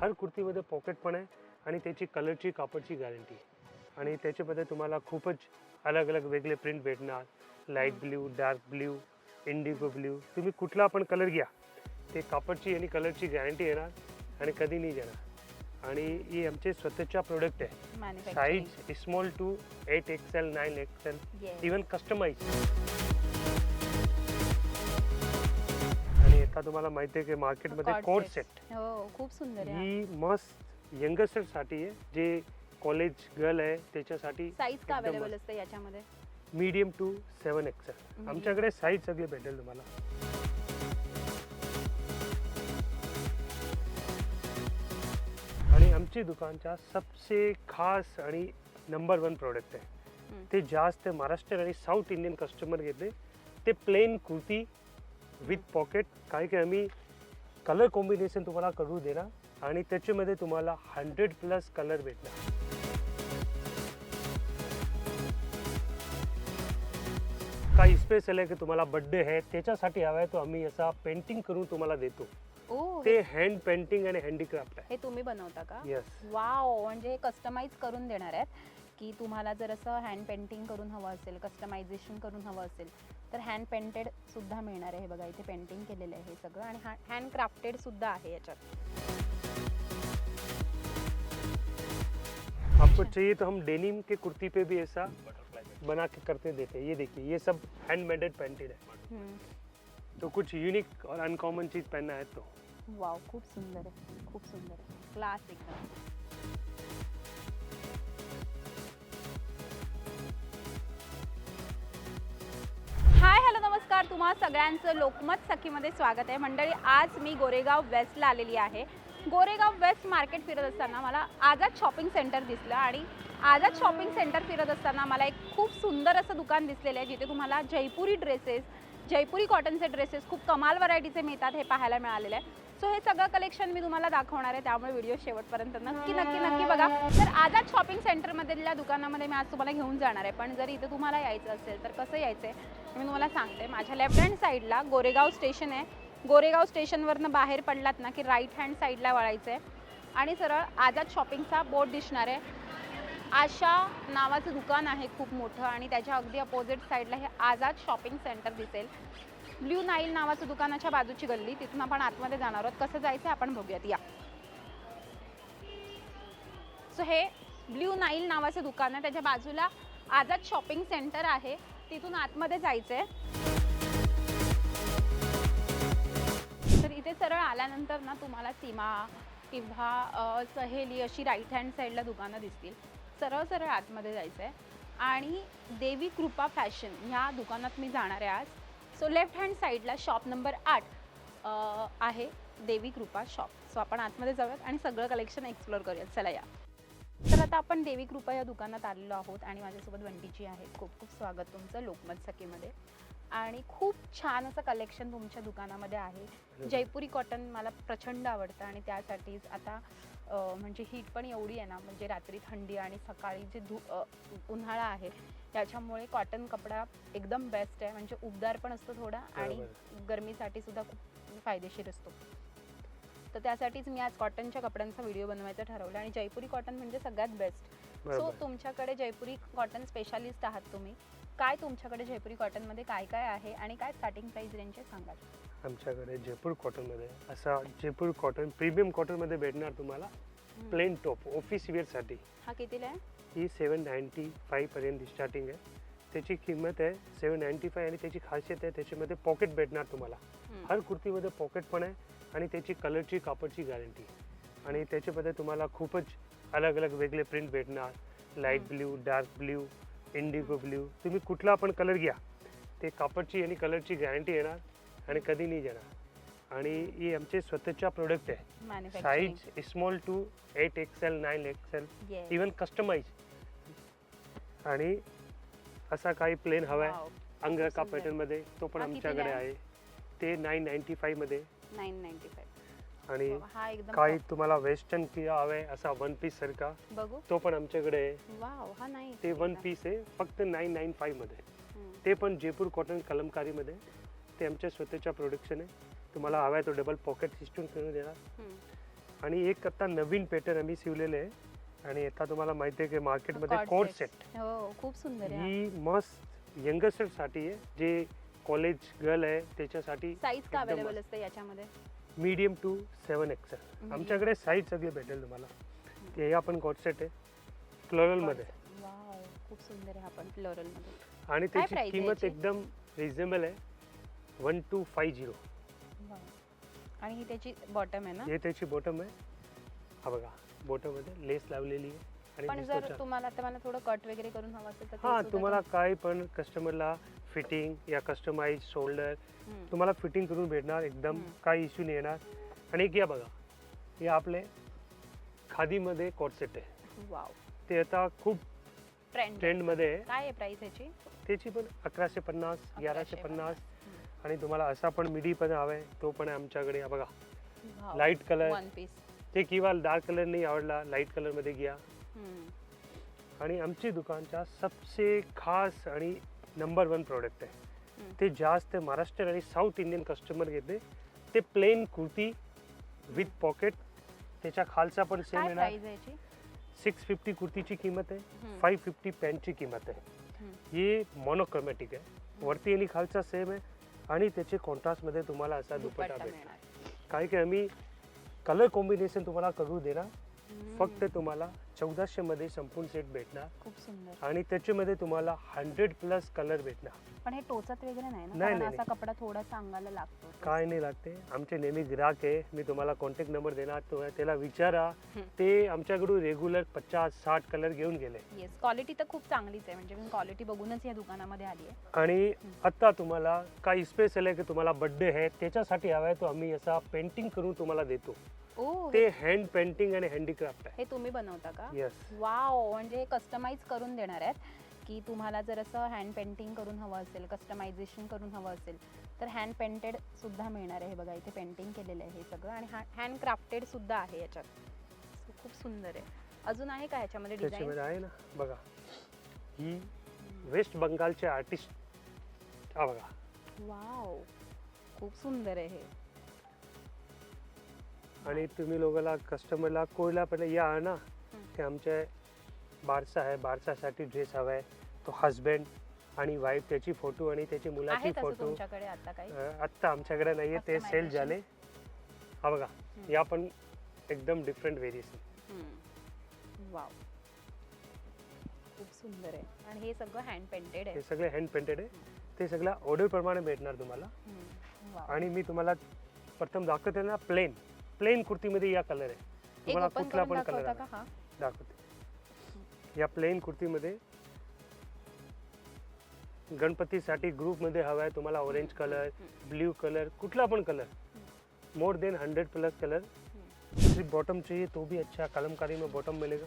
हर कुर्तीमध्ये pocket पण आहे आणि त्याची कलरची कापडची गॅरंटी आणि त्याच्यामध्ये तुम्हाला खूपच अलग अलग वेगळे प्रिंट भेटणार. Light blue dark blue indigo blue तुम्ही कुठला पण कलर घ्या. ते कापडची आणि कलरची गॅरंटी येणार आणि कधी नाही जाणार आणि ही आमचे स्वतःच्या प्रोडक्ट आहे. Size small to eight XL nine XL. Even customise आता तुम्हाला माहिती आहे की मार्केटमध्ये sets. सेट हो खूप सुंदर आहे ही मस्त यंगस्टरसाठी आहे जे कॉलेज गर्ल आहे त्याच्यासाठी साईज का अवेलेबल. असते याच्यामध्ये मीडियम टू सेवन एक्सेल. आमच्याकडे साईज सगळे भेटेल तुम्हाला आणि आमची दुकानच्या सबसे खास आणि नंबर वन प्रोडक्ट आहे. ते जास्त महाराष्ट्र आणि साऊथ इंडियन कस्टमर घेते ते प्लेन कुर्ती विथ पॉकेट काय की आम्ही कलर कॉम्बिनेशन तुम्हाला करू देणार आणि त्याच्यामध्ये तुम्हाला हंड्रेड प्लस कलर भेटणार. काही स्पेशल आहे की तुम्हाला बर्थडे आहे त्याच्यासाठी हवा आहे तो आम्ही असा पेंटिंग करून तुम्हाला देतो. ओ ते हँड पेंटिंग आणि हँडीक्राफ्ट आहे. हे तुम्ही बनवता का? येस वाव म्हणजे हे कस्टमाइज करून देणार आहेत. की तुम्हाला जर असं हँड पेंटिंग करून हवं असेल कस्टमायझेशन करून हवं असेल तर हँड पेंटेड सुद्धा मिळणार आहे हे बघा इथे पेंटिंग केलेलं आहे हे सगळं आणि हँड क्राफ्टेड सुद्धा आहे याच्यात. आपको चाहिए तो हम डेनिम के कुर्ती पे भी ऐसा बना के करते देते हैं। ये देखिए ये सब हैंडमेडेड पेंटेड है. तो कुछ यूनिक और अनकॉमन चीज पहनना है तो। वाव खूप सुंदर आहे खूप सुंदर क्लास एकदम तुम्हा सगळ्यांचं लोकमत सखीमध्ये स्वागत आहे. मंडळी आज मी गोरेगाव वेस्टला आलेली आहे. गोरेगाव वेस्ट मार्केट फिरत असताना मला आझाद शॉपिंग सेंटर दिसलं आणि आझाद शॉपिंग सेंटर फिरत असताना मला एक खूप सुंदर असं दुकान दिसलेलं आहे जिथे तुम्हाला जयपुरी ड्रेसेस जयपुरी कॉटनचे ड्रेसेस खूप कमाल व्हरायटीचे मिळतात हे पाहायला मिळालेलं आहे. सो हे सगळं कलेक्शन मी तुम्हाला दाखवणार आहे. त्यामुळे व्हिडिओ शेवटपर्यंत नक्की नक्की नक्की बघा. तर आझाद शॉपिंग सेंटरमधल्या दुकानामध्ये मी आज तुम्हाला घेऊन जाणार आहे. पण जर इथे तुम्हाला यायचं असेल तर कसं यायचं आहे मी तुम्हाला सांगते. माझ्या लेफ्ट हँड साईडला गोरेगाव स्टेशन आहे. गोरेगाव स्टेशनवरनं बाहेर पडलात ना की राईट हँड साईडला वळायचं आहे आणि सरळ आझाद शॉपिंगचा बोर्ड दिसणार आहे. आशा नावाचं दुकान आहे खूप मोठं. आणि त्याच्या अगदी अपोजिट साईडला हे आझाद शॉपिंग सेंटर दिसेल. ब्ल्यू नाईल नावाचं दुकानाच्या बाजूची गल्ली. तिथून आपण आतमध्ये जाणार आहोत. कसं जायचं आपण बघूयात. या. सो हे ब्ल्यू नाईल नावाचं दुकान आहे. त्याच्या बाजूला आझाद शॉपिंग सेंटर आहे. तिथून आतमध्ये जायचं आहे तर इथे सरळ आल्यानंतर ना तुम्हाला सीमा किंवा सहेली अशी राईट हँड साईडला दुकानं दिसतील. सरळ सरळ आतमध्ये जायचं आहे आणि देवी कृपा फॅशन ह्या दुकानात मी जाणार आहे आज. सो लेफ्ट हँड साईडला शॉप नंबर आठ आहे देवी कृपा शॉप सो आपण आतमध्ये जाऊयात आणि सगळं कलेक्शन एक्सप्लोअर करूयात. चला या. तर आता आपण देवी कृपा या दुकानात आलेलो आहोत आणि माझ्यासोबत वंटीजी आहे खूप खूप स्वागत तुमचं लोकमत सखीमध्ये. आणि खूप छान असं कलेक्शन तुमच्या दुकानामध्ये आहे. जयपुरी कॉटन मला प्रचंड आवडतं आणि त्यासाठीच आता म्हणजे हीट पण एवढी आहे ना म्हणजे रात्री थंडी आणि सकाळी जे धु उन्हाळा आहे त्याच्यामुळे कॉटन कपडा एकदम बेस्ट आहे. म्हणजे उबदार पण असतो थोडा आणि. गरमीसाठी सुद्धा खूप फायदेशीर असतो. तर त्यासाठीच मी आज कॉटनच्या कपड्यांचा व्हिडिओ बनवायचं ठरवलं आणि जयपुरी कॉटन म्हणजे सगळ्यात बेस्ट सो तुमच्याकडे जयपुरी कॉटन स्पेशालिस्ट आहात तुम्ही. काय तुमच्याकडे जयपुरी कॉटनमध्ये काय काय आहे आणि काय स्टार्टिंग प्राइस रेंज आहे सांगाल? आमच्याकडे जयपूर कॉटनमध्ये असा जयपूर कॉटन प्रीमियम कॉटनमध्ये भेटणार तुम्हाला प्लेन टॉप ऑफिस वेअरसाठी हा कितीला आहे? ही सेवन नाईन्टी फाईव्हपर्यंत स्टार्टिंग आहे. त्याची किंमत आहे सेवन नाईन्टी फाय आणि त्याची खासियत आहे त्याच्यामध्ये पॉकेट भेटणार तुम्हाला. हर कुर्तीमध्ये पॉकेट पण आहे आणि त्याची कलरची कापडची गॅरंटी आणि त्याच्यामध्ये तुम्हाला खूपच अलग अलग वेगळे प्रिंट भेटणार. Light. Blue dark blue indigo blue तुम्ही कुठला पण कलर घ्या. ते कापडची आणि कलरची गॅरंटी येणार आणि कधी नाही जाणार आणि ही आमचे स्वतःच्या प्रोडक्ट आहे. Size small to eight XL nine XL even customise आणि असा काही प्लेन हवा आहे. अंगरका सुंदर. पॅटर्नमध्ये तो पण हा कितीला आमच्याकडे आहे? आहे. ते नाईन नाईन्टी फाईव्हमध्ये नाईन नाईन्टी फाईव्ह आणि हा एकदम काही. तुम्हाला वेस्टर्न किया हवा आहे असा वन पीस सारखा बघू. तो पण आमच्याकडे आहे. वाव हा नाही ते वन पीस आहे. फक्त नाईन नाईन फाईव्हमध्ये ते पण जयपूर कॉटन कलमकारीमध्ये. ते आमच्या स्वतःच्या प्रोडक्शन आहे. तुम्हाला हवा आहे तो डबल पॉकेट सिस्टम करून देणार. आणि एक आता नवीन पॅटर्न आम्ही शिवलेले आहे. आणि आता तुम्हाला माहिती आहे की मार्केटमध्ये set. सेट. हो खूप सुंदर आहे. ही मस्त यंगस्टरसाठी आहे जे कॉलेज गर्ल आहे त्याच्यासाठी साईज का अवेलेबल. असते याच्यामध्ये? Medium to seven XL. आमच्याकडे साईज सगळे भेटेल तुम्हाला. ते आपण कॉट सेट आहे फ्लोरलमध्ये खूप सुंदर आहे हा पण फ्लोरलमध्ये. आणि त्याची किंमत? एकदम रिझनेबल आहे. One two five zero. आणि ही त्याची बॉटम आहे ना? हे त्याची बॉटम आहे. हा बघा. बॉटममध्ये लेस लावलेली आहे. पण दिसतो जर छान. तुम्हाला आता मला थोडं कट वगैरे करून हवं असेल तर ते हा सुद्धा तुम्हाला काय पण कस्टमरला फिटिंग या कस्टमाइज शोल्डर हम्म. तुम्हाला फिटिंग करून भेटणार एकदम हम्म. काही इश्यू नाही येणार. आणि एक या बघा हे आपले खादीमध्ये कॉट सेट आहे. वाव. ते आता खूप ट्रेंड ट्रेंडमध्ये आहे. काय आहे प्राइस याची? त्याची पण अकराशे पन्नास अकराशे ग्याराशे पन्नास. आणि तुम्हाला असा पण मिडी पण हवा आहे तो पण आहे आमच्याकडे. हा बघा. लाइट कलर वन पीस ते किंवा डार्क कलर नाही आवडला लाइट कलरमध्ये घ्या आणि आमची दुकानचा सबसे खास आणि नंबर वन प्रोडक्ट आहे. ते जास्त महाराष्ट्र आणि साऊथ इंडियन कस्टमर घेते ते प्लेन कुर्ती विथ पॉकेट त्याच्या खालचा पण सेम येणार सिक्स फिफ्टी कुर्तीची किंमत आहे. फाईव्ह फिफ्टी पॅन्टची किंमत आहे. हे मोनोक्रोमॅटिक आहे. वरती आणि खालचा सेम आहे. आणि त्याचे कॉन्ट्रास्टमध्ये तुम्हाला असा दुपट्टा मिळणार. काय की आम्ही कलर कॉम्बिनेशन तुम्हाला करू देणार. फक्त तुम्हाला चौदाशे मध्ये संपूर्ण सेट भेटणार. खूप सुंदर. आणि त्याच्यामध्ये तुम्हाला हंड्रेड प्लस कलर भेटणार. पण हे टोचत वगैरे नाही ना? नाही, कारण नाही, असा कपडा थोडासा अंगाला लागतो काय नाही लागते. आमचे नेहमी ग्राहक आहे. मी तुम्हाला कॉन्टॅक्ट नंबर देणार. तो त्याला विचारा. ते आमच्याकडून रेग्युलर पचास साठ कलर घेऊन गेले. येस क्वालिटी तर खूप चांगलीच आहे. म्हणजे मी क्वालिटी बघूनच या दुकानामध्ये आली आहे. आणि आत्ता तुम्हाला काही स्पेशल आहे की तुम्हाला बर्थडे आहे त्याच्यासाठी हवा आहे तो आम्ही असा पेंटिंग करून तुम्हाला देतो. ओ ते हँड पेंटिंग आणि हँडीक्राफ्ट आहे. हे तुम्ही बनवता का? येस वाव म्हणजे हे कस्टमाइज करून देणार आहेत. की तुम्हाला जर असं हँड पेंटिंग करून हवं असेल कस्टमायझेशन करून हवं असेल तर हँड पेंटेड सुद्धा मिळणार आहे हे बघा इथे पेंटिंग केलेलं आहे हे सगळं. आणि हँड क्राफ्टेड सुद्धा आहे याच्यात. खूप सुंदर आहे. अजून आहे का याच्यामध्ये डिझाईन त्याच्यामध्ये आहे ना बघा. ही वेस्ट बंगालचे आर्टिस्ट हा बघा. वाव खूप सुंदर आहे हे. आणि तुम्ही लोकांना कस्टमरला कोयला पहिले या ना ते आमचे बारसा आहे बारसासाठी ड्रेस हवा आहे. तो हजबंड आणि वाईफ त्याची फोटो आणि त्याची मुलाची आहे फोटो आत्ता आमच्याकडे नाहीये ते सेल. झाले. हा बघा या पण एकदम डिफरंट व्हेरिएशन वाव. खूप सुंदर आहे. आणि हे सगळं हँड पेंटेड आहे. हे सगळे हँड पेंटेड आहे. ते सगळं ऑर्डर प्रमाणे भेटणार तुम्हाला. आणि मी तुम्हाला प्रथम दाखवते ना प्लेन प्लेन कुर्तीमध्ये या कलर आहे. तुम्हाला कुठला करून पण कलर दाखवता का हा. दाखवते. या प्लेन कुर्तीमध्ये गणपतीसाठी ग्रुपमध्ये हवा आहे. तुम्हाला ऑरेंज कलर ब्लू कलर कुठला पण colour more than hundred plus colour सिर्फ बॉटम चाहिए तो भी अच्छा कलमकारी में बॉटम मिलेगा।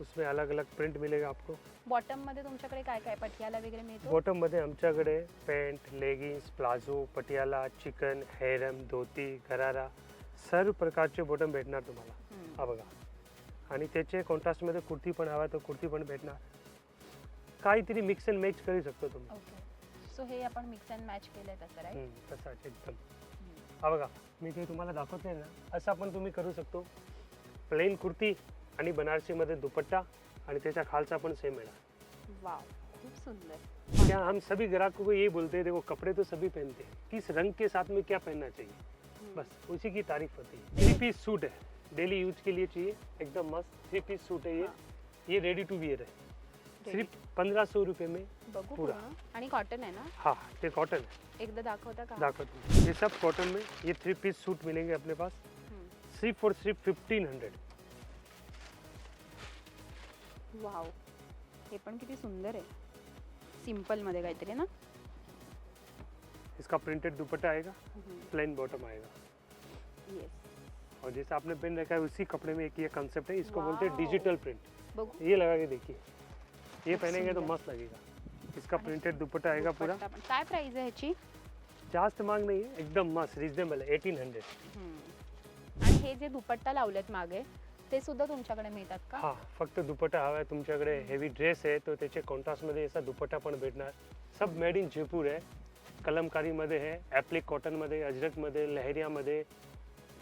उसमें अलग अलग प्रिंट मिलेगा आपको। बॉटममध्ये तुमच्याकडे काय काय पटियाला वगैरे मिळतो? बॉटममध्ये आमच्याकडे pant leggings palazzo Patiala chikan harem dhoti gharara. सर्व प्रकारचे बॉटम भेटणार तुम्हाला. हा बघा. आणि त्याचे कॉन्ट्रास्टमध्ये कुर्ती पण हवा तर कुर्ती पण भेटणार. काहीतरी मिक्स अँड मॅच करू शकतो तुम्ही. ओके सो हे आपण मिक्स अँड मॅच केलंय तसं राईट तसाच एकदम. हा बघा मी ते तुम्हाला दाखवते ना असं पण तुम्ही करू शकतो. प्लेन कुर्ती आणि बनारसीमध्ये दुपट्टा आणि त्याच्या खालचा पण सेम येणार वाव खूप सुंदर. क्या हम सभी ग्राहकों को ये बोलते हैं देखो कपड़े तो सभी पहनते हैं। किस रंग के साथ में क्या पहनना चाहिए. बस उसी की तारीफ़ होती है। थ्री पीस सूट है। डेली यूज़ के लिए चाहिए। एकदम मस्त। थ्री पीस सूट है ये। हाँ. ये रेडी टू वियर है। सिर्फ़ पंद्रह सौ रुपये में बघू पुरा. पूर्ण आणि कॉटन आहे ना? हाँ ते कॉटन है। एकदा दाखवता का? दाखवतो ये सब कॉटन में ये थ्री पीस सूट मिलेंगे अपने पास। हम्म. सिर्फ़ और सिर्फ़ फिफ्टीन हंड्रेड वाव हे पण किती सुंदर आहे सिम्पल मध्ये काहीतरी ना? इसका प्रिंटेड दुपट्टा आएगा प्लेन बॉटम आएगा। और जैसे आपने पहन रखा है उसी कपड़े में एक ये कंसेप्ट है इसको बोलते हैं. डिजिटल प्रिंट ये लगा के देखिए। ये पहनेंगे तो. मस्त लगेगा। इसका प्रिंटेड दुपट्टा आएगा पूरा. काय प्राइस आहे ह्याची जास्त मांग नहीं है एकदम मस्त रिजनेबल है एटीन हंड्रेड. आणि हे जे दुपट्टा लावलेत मागे ते सुद्धा तुमच्याकडे मिळतात का? हा फक्त दुपट्टा हवा आहे तुमच्याकडे हेवी ड्रेस आहे तो त्याचे कॉन्ट्रास्टमध्ये असा दुपट्टा पण भेटणार. सब मेड इन जयपूर आहे. कलमकारीमध्ये आहे ॲप्लिक कॉटनमध्ये अजरकमध्ये लहेरियामध्ये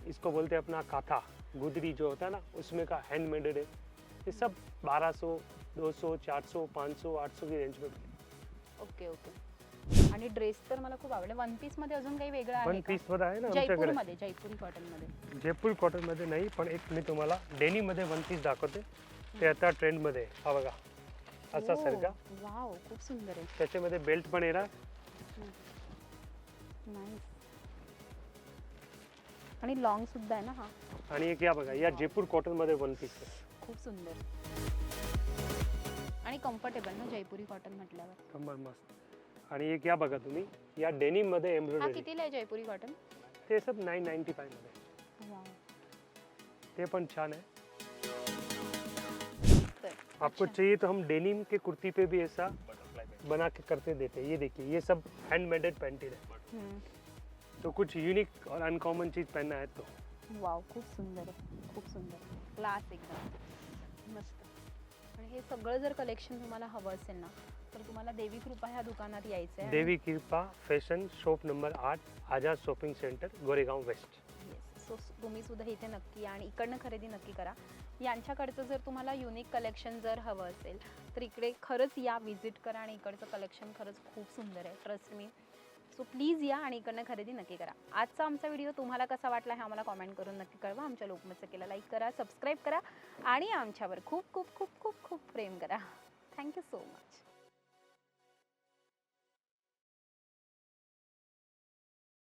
इसको बोलते हैं अपना काथा गुदरी जो होता है ना उसमें का हैंडमेडेड है। ये सब 1200 200 400 500 800 की रेंज में ओके ओके। आणि ड्रेस तर मला खूप आवडले. वन पीसमध्ये अजून काही वेगळं आहे का? पीसमध्ये आहे ना आमच्याकडे. जयपूरमध्ये जयपुरी कॉटनमध्ये जयपूर कॉटनमध्ये नाही पण एक मी तुम्हाला डेनी मध्ये वन पीस दाखवते. ते आता ट्रेंडमध्ये आहे. हा बघा. असा ओ, सारखा. वाव खूप सुंदर आहे. त्याच्यामध्ये बेल्ट पण येणार. नाईस आणि लॉंग सुद्धा आहे ना हा. आणि एक या बघा या जयपूर कॉटनमध्ये वन पीस खूप सुंदर. आणि कम्फर्टेबल ना जयपुरी कॉटन म्हटल्यावर. कंबर मस्त. आणि एक या बघा तुम्ही या डेनिममध्ये हा एम्ब्रॉयडरी कितीला आहे जयपुरी कॉटन ते सब नाईन नाईन्टी फायमध्ये ते पण छान आहे. आपको. चाहिए तो हम डेनिम के कुर्ती पे भी ऐसा बना के करते देते हैं। ये देखिए ये सब हैंडमेडेड पेंटेड है। तो कुछ यूनिक और अनकॉमन चीज पहनना है तो। वाव खूप सुंदर आहे खूप सुंदर क्लास एकदम. मस्त. आणि हे सगळं जर कलेक्शन तुम्हाला हवं असेल ना तर तुम्हाला देवी कृपा ह्या दुकानात यायचं आहे देवी कृपा फॅशन शॉप नंबर आठ Azad shopping centre Goregaon west. Yes so तुम्ही सुद्धा इथे नक्की या आणि इकडनं खरेदी नक्की करा. यांच्याकडचं जर तुम्हाला युनिक कलेक्शन जर हवं असेल तर इकडे खरंच या विजिट करा आणि इकडचं कलेक्शन खरंच खूप सुंदर आहे. ट्रस्ट मी सो प्लीज या आणि इकडनं खरेदी नक्की करा. आजचा आमचा व्हिडिओ तुम्हाला कसा वाटला हे आम्हाला कॉमेंट करून नक्की कळवा. आमच्या लोकमतचं केलं लाईक करा सबस्क्राईब करा आणि आमच्यावर खूप खूप खूप खूप खूप प्रेम करा. Thank you so much